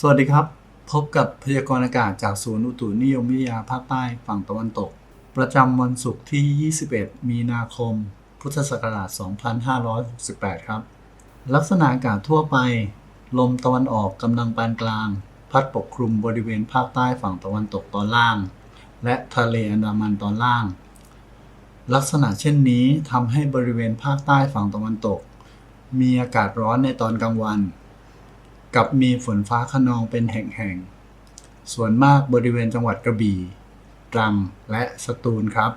สวัสดีครับ พบกับพยากรณ์อากาศจากศูนย์อุตุนิยมวิทยาภาคใต้ฝั่งตะวันตก ประจำวันศุกร์ที่ 21 มีนาคม พุทธศักราช 2568 ครับ ลักษณะอากาศทั่วไป ลมตะวันออกกำลังปานกลาง พัดปกคลุมบริเวณภาคใต้ฝั่งตะวันตกตอนล่าง และทะเลอันดามันตอนล่าง ลักษณะเช่นนี้ทำให้บริเวณภาคใต้ฝั่งตะวันตก มีอากาศร้อนในตอนกลางวัน กับมีฝนฟ้าขนองเป็นแห่งๆ ส่วนมากบริเวณจังหวัดกระบี่ ตรัง และสตูลครับ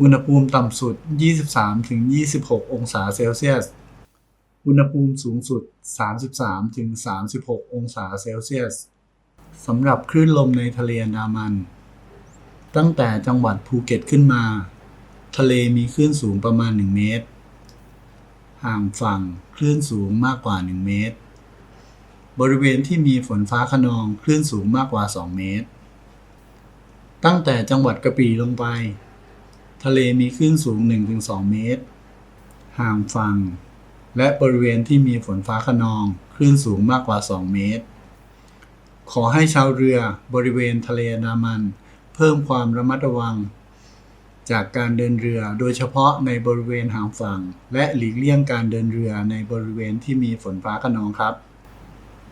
อุณหภูมิต่ำสุด 23-26 องศาเซลเซียส อุณหภูมิสูงสุด 33-36 องศาเซลเซียส สำหรับคลื่นลมในทะเลอันดามัน ตั้งแต่จังหวัดภูเก็ตขึ้นมา ทะเลมีคลื่นสูงประมาณ 1 เมตร ห่างฝั่งคลื่นสูงมากกว่า 1 เมตร บริเวณที่มีฝนฟ้าขนองคลื่นสูงมากกว่า 2 เมตร ตั้งแต่จังหวัดกระบี่ลงไป ทะเลมีคลื่นสูง 1-2 เมตร ห่างฝั่ง และบริเวณที่มีฝนฟ้าขนองคลื่นสูงมากกว่า 2 เมตร ขอให้ชาวเรือบริเวณทะเลนามัน เพิ่มความระมัดระวัง จากการเดินเรือโดยเฉพาะในบริเวณห่างฝั่ง และหลีกเลี่ยงการเดินเรือในบริเวณที่มีฝนฟ้าขนองครับ